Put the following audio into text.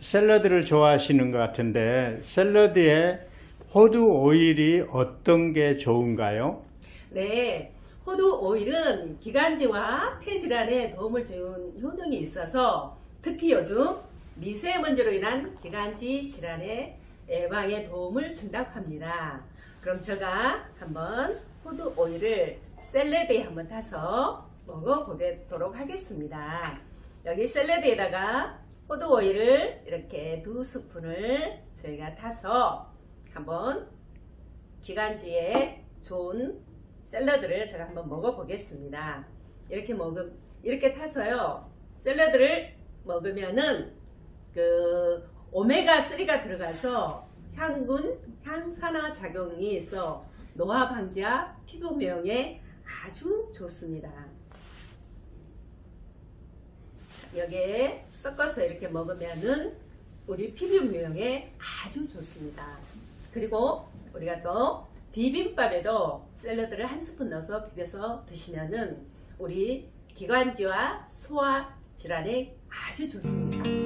샐러드를 좋아하시는 것 같은데 샐러드에 호두 오일이 어떤 게 좋은가요? 네, 호두 오일은 기관지와 폐 질환에 도움을 주는 효능이 있어서 특히 요즘 미세먼지로 인한 기관지 질환의 예방에 도움을 준다고 합니다. 그럼 제가 한번 호두 오일을 샐러드에 한번 타서 먹어보도록 하겠습니다. 여기 샐러드에다가 호두 오일을 이렇게 두 스푼을 저희가 타서 한번 기관지에 좋은 샐러드를 제가 한번 먹어보겠습니다. 이렇게 먹음 이렇게 타서요 샐러드를 먹으면은 그 오메가 3가 들어가서 향균 향산화 작용이 있어 노화 방지와 피부 미용에 아주 좋습니다. 여기에 섞어서 이렇게 먹으면은 우리 피부 미용에 아주 좋습니다. 그리고 우리가 또 비빔밥에도 샐러드를 한 스푼 넣어서 비벼서 드시면은 우리 기관지와 소화 질환에 아주 좋습니다.